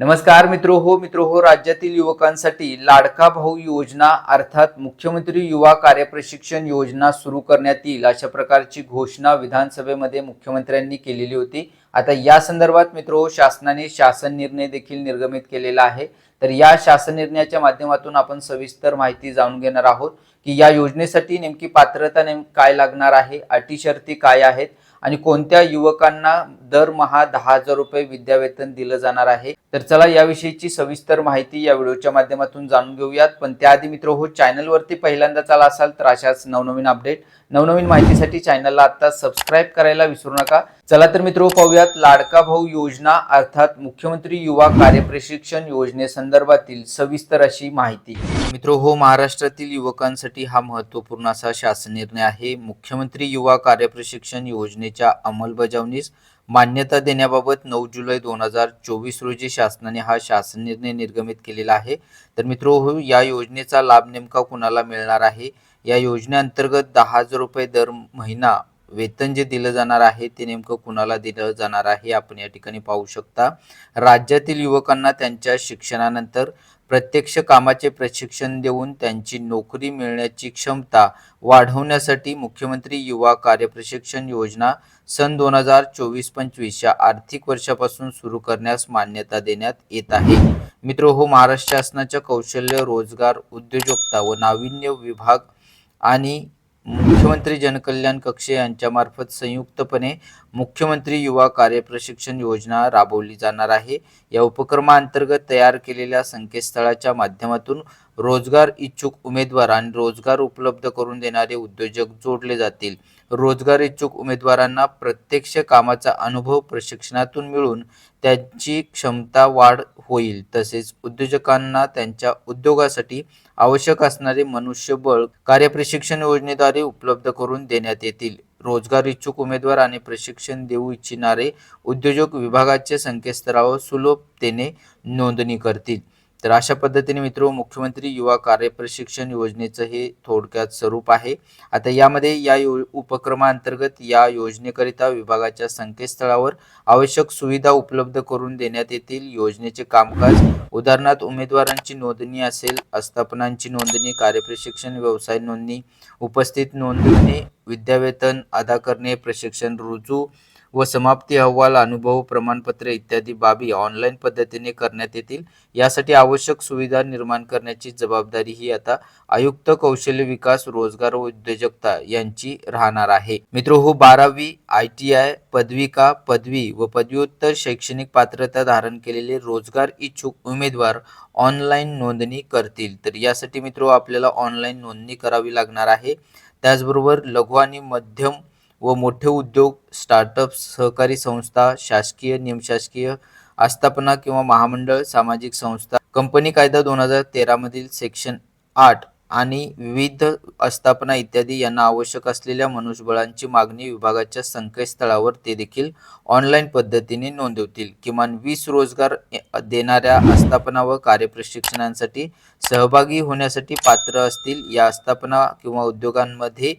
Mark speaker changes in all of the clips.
Speaker 1: नमस्कार मित्रो हो मित्रो हो राज्यातील युवकांसाठी लाडका भाऊ योजना अर्थात मुख्यमंत्री युवा कार्यप्रशिक्षण योजना सुरू करण्यात येईल अशा प्रकारची घोषणा विधानसभेमध्ये मुख्यमंत्र्यांनी केलेली होती. आता या संदर्भात मित्रो हो, शासनाने शासन निर्णय देखील निर्गमित केलेला आहे. तर या शासन निर्णयाच्या माध्यमातून आपण सविस्तर माहिती जाणून घेणार आहोत की या योजनेसाठी नेमकी पात्रता नेम काय लागणार आहे अटी शर्ती काय आहेत आणि कोणत्या युवकांना दरमहा दहा हजार रुपये विद्यावेतन दिलं जाणार आहे? तर चला याविषयीची सविस्तर माहिती या व्हिडिओच्या माध्यमातून जाणून घेऊयात. पण त्याआधी मित्र हो चॅनलवरती पहिल्यांदा चला असाल तर अशाच नवनवीन अपडेट नवनवीन माहितीसाठी चॅनलला आता सबस्क्राईब करायला विसरू नका. चला तर मित्र हो, पाहूयात. लाडका भाऊ योजना अर्थात मुख्यमंत्री युवा कार्यप्रशिक्षण योजनेसंदर्भातील सविस्तर अशी माहिती. मित्र हो महाराष्ट्रातील युवकांसाठी हा महत्त्वपूर्ण असा शासन निर्णय आहे. मुख्यमंत्री युवा कार्यप्रशिक्षण योजनेच्या अंमलबजावणीस मान्यता देण्याबाबत नऊ जुलै दोन हजार चोवीस रोजी शासनाने हा शासन निर्णय निर्गमित केलेला आहे. तर मित्र हो या योजनेचा लाभ नेमका कुणाला मिळणार आहे? या योजनेअंतर्गत दहा हजार रुपये दर महिना वेतन जे दिलं जाणार आहे ते नेमकं कुणाला दिलं जाणार आहे? आपण या ठिकाणी पाहू शकता. राज्यातील युवकांना त्यांच्या शिक्षणानंतर प्रत्यक्ष कामाचे प्रशिक्षण देऊन त्यांची नोकरी मिळण्याची क्षमता वाढवण्यासाठी मुख्यमंत्री युवा कार्यप्रशिक्षण योजना सन दोन हजार चोवीस पंचवीस या आर्थिक वर्षापासून सुरू करण्यास मान्यता देण्यात येत आहे. मित्र हो महाराष्ट्र शासनाच्या कौशल्य रोजगार उद्योजकता व नाविन्य विभाग आणि मुख्यमंत्री जनकल्याण कक्ष यांच्यामार्फत संयुक्तपणे मुख्यमंत्री युवा कार्यप्रशिक्षण योजना राबवली जाणार आहे. या उपक्रमाअंतर्गत तयार केलेल्या संकेतस्थळाच्या माध्यमातून रोजगार इच्छुक उमेदवार आणि रोजगार उपलब्ध करून देणारे उद्योजक जोडले जातील. रोजगार इच्छुक उमेदवारांना प्रत्यक्ष कामाचा अनुभव प्रशिक्षणातून मिळून त्यांची क्षमता वाढ होईल. तसेच उद्योजकांना त्यांच्या उद्योगासाठी आवश्यक असणारे मनुष्यबळ कार्यप्रशिक्षण योजनेद्वारे उपलब्ध करून देण्यात येतील. रोजगार इच्छुक उमेदवार आणि प्रशिक्षण देऊ इच्छिणारे उद्योजक विभागाच्या संकेतस्थळावर सुलभतेने नोंदणी करतील. तर अशा पद्धतीने मित्र मुख्यमंत्री युवा कार्यप्रशिक्षण योजनेचं हे थोडक्यात स्वरूप आहे. आता यामध्ये या यो उपक्रमाअंतर्गत या योजनेकरिता विभागाच्या संकेतस्थळावर आवश्यक सुविधा उपलब्ध करून देण्यात येतील. योजनेचे कामकाज उदाहरणार्थ उमेदवारांची नोंदणी असेल आस्थापनांची नोंदणी कार्यप्रशिक्षण व्यवसाय नोंदणी उपस्थित नोंदणी विद्यावेतन अदा करणे प्रशिक्षण रुजू व समाप्ती अहवाल अनुभव प्रमाणपत्र इत्यादी बाबी ऑनलाईन पद्धतीने करण्यात येतील. यासाठी आवश्यक सुविधा निर्माण करण्याची जबाबदारी ही आता आयुक्त कौशल्य विकास रोजगार व उद्योजकता यांची राहणार आहे. मित्र हो बारावी आय टी आय पदविका पदवी व पदव्युत्तर शैक्षणिक पात्रता धारण केलेले रोजगार इच्छुक उमेदवार ऑनलाईन नोंदणी करतील. तर यासाठी मित्र आपल्याला ऑनलाईन नोंदणी करावी लागणार आहे. त्याचबरोबर लघु आणि मध्यम व मोठे उद्योग स्टार्टअप सहकारी संस्था शासकीय निमशासकीय आस्थापना किंवा महामंडळ सामाजिक संस्था कंपनी कायदा दोन हजार तेरामधील सेक्शन आठ आणि विविध आस्थापना इत्यादी यांना आवश्यक असलेल्या मनुष्यबळांची मागणी विभागाच्या संकेतस्थळावर ते देखील ऑनलाईन पद्धतीने नोंदवतील. किमान वीस रोजगार देणाऱ्या आस्थापना व कार्यप्रशिक्षणांसाठी सहभागी होण्यासाठी पात्र असतील या आस्थापना किंवा उद्योगांमध्ये.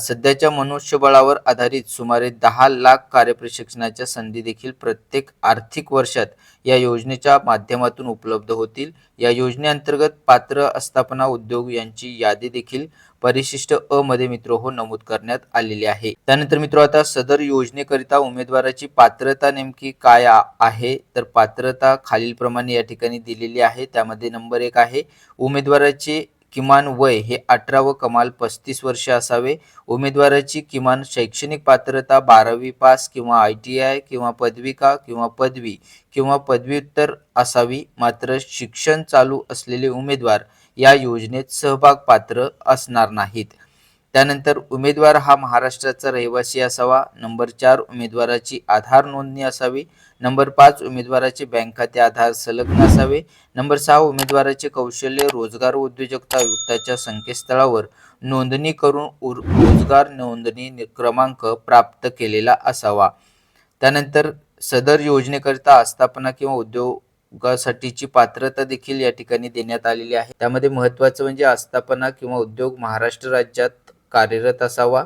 Speaker 1: सध्याच्या मनुष्यबळावर आधारित सुमारे दहा लाख कार्यप्रशिक्षणाच्या संधी देखील प्रत्येक आर्थिक वर्षात या योजनेच्या माध्यमातून उपलब्ध होतील. या योजनेअंतर्गत पात्र आस्थापना उद्योग यांची यादी देखील परिशिष्ट अ मध्ये मित्र हो नमूद करण्यात आलेली आहे. त्यानंतर मित्र आता सदर योजनेकरिता उमेदवाराची पात्रता नेमकी काय आहे? तर पात्रता खालीलप्रमाणे या ठिकाणी दिलेली आहे. त्यामध्ये नंबर एक आहे उमेदवाराचे किमान वय हे अठरा व कमाल पस्तीस वर्ष असावे. उमेदवाराची किमान शैक्षणिक पात्रता बारावी पास किंवा आय टी आय किंवा पदविका किंवा पदवी किंवा पदव्युत्तर असावी. मात्र शिक्षण चालू असलेले उमेदवार या योजनेत सहभाग पात्र असणार नाहीत. त्यानंतर उमेदवार हा महाराष्ट्राचा रहिवासी असावा. नंबर चार उमेदवाराची आधार नोंदणी असावी. नंबर पाच उमेदवाराचे बँक खाते आधार संलग्न असावे नंबर सहा उमेदवाराचे कौशल्य रोजगार उद्योजकता आयुक्ताच्या संकेतस्थळावर नोंदणी करून उर- रोजगार नोंदणी क्रमांक प्राप्त केलेला असावा. त्यानंतर सदर योजनेकरिता आस्थापना किंवा उद्योग उद्योगासाठीची पात्रता देखील या ठिकाणी देण्यात आलेली आहे. त्यामध्ये महत्त्वाचं म्हणजे आस्थापना किंवा उद्योग महाराष्ट्र राज्यात कार्यरत असावा.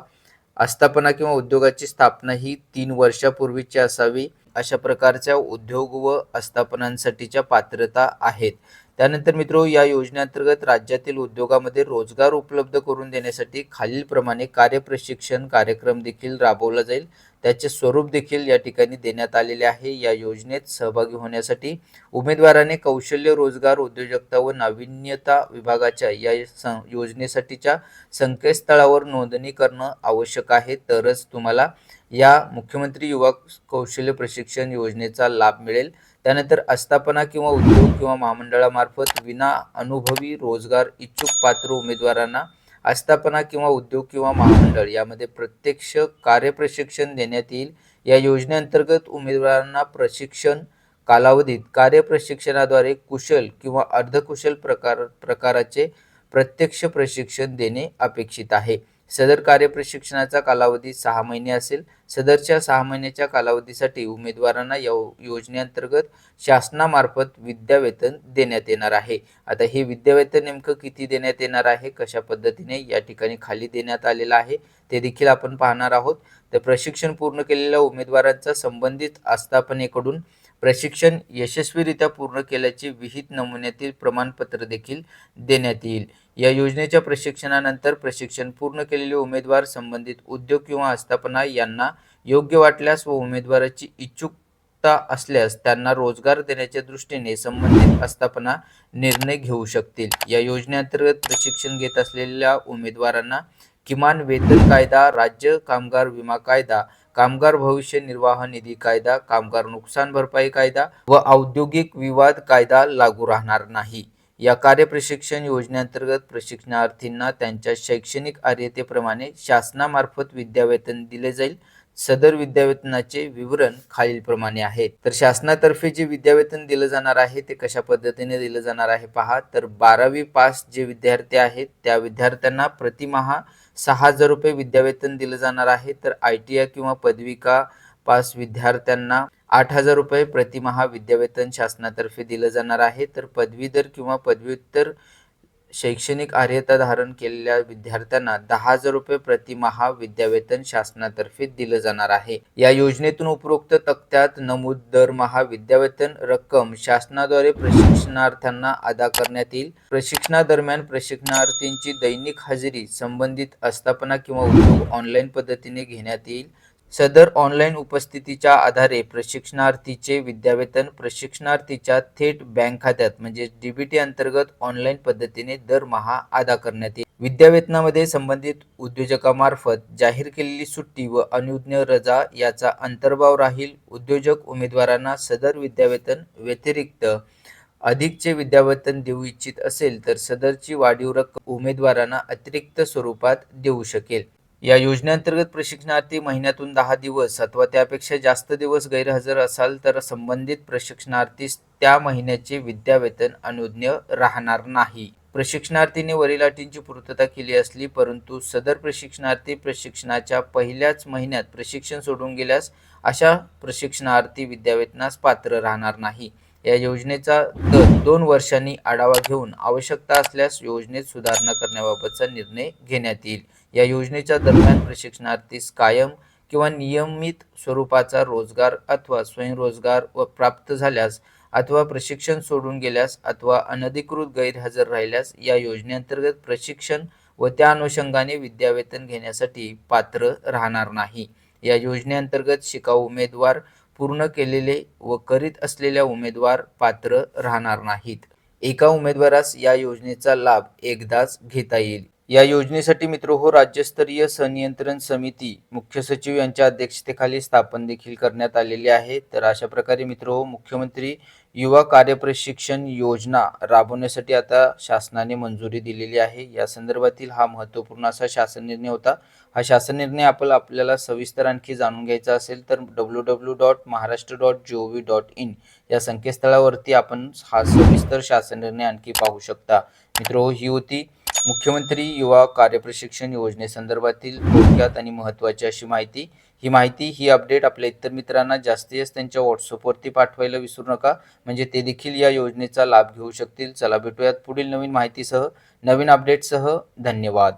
Speaker 1: आस्थापना किंवा उद्योगाची स्थापना ही तीन वर्षापूर्वीची असावी. अशा प्रकारच्या उद्योग व आस्थापनांसाठीच्या पात्रता आहेत. त्यानंतर मित्रो या योजनेअंतर्गत राज्यातील उद्योगामध्ये रोजगार उपलब्ध करून देण्यासाठी खालीलप्रमाणे कार्यप्रशिक्षण कार्यक्रम देखील राबवला जाईल. त्याचे स्वरूप देखील या ठिकाणी देण्यात आलेले आहे. या योजनेत सहभागी होण्यासाठी उमेदवाराने कौशल्य रोजगार उद्योजकता व नाविन्यता विभागाच्या या योजनेसाठीच्या संकेतस्थळावर नोंदणी करणं आवश्यक आहे. तरच तुम्हाला या मुख्यमंत्री युवा कौशल्य प्रशिक्षण योजनेचा लाभ मिळेल. त्यानंतर आस्थापना किंवा उद्योग किंवा महामंडळामार्फत विना अनुभवी रोजगार इच्छुक पात्र उमेदवारांना आस्थापना किंवा उद्योग किंवा महामंडळ यामध्ये प्रत्यक्ष कार्यप्रशिक्षण देण्यात येईल. या योजनेअंतर्गत उमेदवारांना प्रशिक्षण कालावधीत कार्यप्रशिक्षणाद्वारे कुशल किंवा अर्धकुशल प्रकार प्रकाराचे प्रत्यक्ष प्रशिक्षण देणे अपेक्षित आहे. सदर कार्यप्रशिक्षणाचा कालावधी सहा महिने असेल. सदरच्या सहा महिन्याच्या कालावधीसाठी उमेदवारांना या योजनेअंतर्गत शासनामार्फत विद्यावेतन देण्यात येणार आहे. आता हे विद्यावेतन नेमकं किती देण्यात येणार आहे? कशा पद्धतीने या ठिकाणी खाली देण्यात आलेलं आहे? ते देखील आपण पाहणार आहोत. तर प्रशिक्षण पूर्ण केलेल्या उमेदवारांचा संबंधित आस्थापनेकडून प्रशिक्षण यशस्वीरित्या पूर्ण केल्याचे विहित नमुन्यातील प्रमाणपत्र देखील देण्यात येईल. या योजनेच्या प्रशिक्षणानंतर प्रशिक्षण पूर्ण केलेले उमेदवार संबंधित उद्योग किंवा आस्थापना यांना योग्य वाटल्यास व उमेदवाराची इच्छुकता असल्यास त्यांना रोजगार देण्याच्या दृष्टीने संबंधित आस्थापना निर्णय घेऊ शकतील. या योजनेअंतर्गत प्रशिक्षण घेत असलेल्या उमेदवारांना किमान वेतन कायदा राज्य कामगार विमा कायदा कामगार भविष्य निर्वाह निधी कायदा कामगार नुकसान भरपाई कायदा व औद्योगिक विवाद कायदा लागू राहणार नाही. या कार्यप्रशिक्षण योजनेअंतर्गत प्रशिक्षणार्थींना त्यांच्या शैक्षणिक अर्हतेप्रमाणे शासनामार्फत विद्यावेतन दिले जाईल. सदर विद्यावेतनाचे विवरण खालीलप्रमाणे आहे. तर शासनातर्फे जे विद्यावेतन दिलं जाणार आहे ते कशा पद्धतीने दिलं जाणार आहे पहा. तर बारावी पास जे विद्यार्थी आहेत त्या विद्यार्थ्यांना प्रतिमहा सहा हजार रुपये विद्यावेतन दिलं जाणार आहे. तर आय टी आय किंवा पदविका पास विद्यार्थ्यांना आठ हजार रुपये प्रतिमहा विद्यावेतन शासनातर्फे दिलं जाणार आहे. तर पदवीधर किंवा पदव्युत्तर शैक्षणिक अर्हता धारण केलेल्या विद्यार्थ्यांना दहा हजार रुपये प्रतिमहा विद्यावेतन शासनातर्फे दिलं जाणार आहे. या योजनेतून उपरोक्त तक्त्यात नमूद दरमहा विद्यावेतन रक्कम शासनाद्वारे प्रशिक्षणार्थ्यांना अदा करण्यात येईल. प्रशिक्षणादरम्यान प्रशिक्षणार्थींची दैनिक हजेरी संबंधित आस्थापना किंवा उद्योग ऑनलाईन पद्धतीने घेण्यात येईल. सदर ऑनलाईन उपस्थितीच्या आधारे प्रशिक्षणार्थीचे विद्यावेतन प्रशिक्षणार्थीच्या थेट बँक खात्यात म्हणजे डीबीटी अंतर्गत ऑनलाईन पद्धतीने दरमहा अदा करण्यात येईल. विद्यावेतनामध्ये संबंधित उद्योजकामार्फत जाहीर केलेली सुट्टी व अनुज्ञ रजा याचा अंतर्भाव राहील. उद्योजक उमेदवारांना सदर विद्यावेतन व्यतिरिक्त अधिकचे विद्यावेतन देऊ इच्छित असेल तर सदरची वाढीव रक्कम उमेदवारांना अतिरिक्त स्वरूपात देऊ शकेल. या योजनेअंतर्गत प्रशिक्षणार्थी महिन्यातून दहा दिवस अथवा त्यापेक्षा जास्त दिवस गैरहजर असाल तर संबंधित प्रशिक्षणार्थीस त्या महिन्याचे विद्यावेतन अनुज्ञ राहणार नाही. प्रशिक्षणार्थीने वरील अटींची पूर्तता केली असली परंतु सदर प्रशिक्षणार्थी प्रशिक्षणाच्या पहिल्याच महिन्यात प्रशिक्षण सोडून गेल्यास अशा प्रशिक्षणार्थी विद्यावेतनास पात्र राहणार नाही. या योजनेचा दर दोन वर्षांनी आढावा घेऊन आवश्यकता असल्यास योजनेत सुधारणा करण्याबाबतचा निर्णय घेण्यात येईल. या योजनेच्या दरम्यान प्रशिक्षणार्थीस कायम किंवा नियमित स्वरूपाचा रोजगार अथवा स्वयंरोजगार व प्राप्त झाल्यास अथवा प्रशिक्षण सोडून गेल्यास अथवा अनधिकृत गैरहजर राहिल्यास या योजनेअंतर्गत प्रशिक्षण व त्या अनुषंगाने विद्यावेतन घेण्यासाठी पात्र राहणार नाही. या योजनेअंतर्गत शिकाऊ उमेदवार पूर्ण केलेले व करीत असलेल्या उमेदवार पात्र राहणार नाहीत. एका उमेदवारास या योजनेचा लाभ एकदाच घेता येईल. या योजनेसाठी मित्र हो राज्यस्तरीय संनियंत्रण समिती मुख्य सचिव यांच्या अध्यक्षतेखाली स्थापन देखील करण्यात आलेली आहे. तर अशा प्रकारे मित्र हो मुख्यमंत्री युवा कार्यप्रशिक्षण योजना राबवण्यासाठी आता शासनाने मंजुरी दिलेली आहे. या संदर्भातील हा महत्त्वपूर्ण असा शासन निर्णय होता. हा शासन निर्णय आपण आपल्याला सविस्तर आणखी जाणून घ्यायचा असेल तर W W dot Maharashtra dot G O V dot in या संकेतस्थळावरती आपण हा सविस्तर शासन निर्णय आणखी पाहू शकता. मित्र हो, ही होती मुख्यमंत्री युवा कार्यप्रशिक्षण योजनेसंदर्भातील थोडक्यात आणि महत्त्वाची अशी माहिती. ही माहिती ही अपडेट आपल्या इतर मित्रांना जास्तीत जास्त त्यांच्या व्हॉट्सअपवरती पाठवायला विसरू नका. म्हणजे ते देखील या योजनेचा लाभ घेऊ शकतील. चला भेटूयात पुढील नवीन माहितीसह. नवीन अपडेटसह धन्यवाद.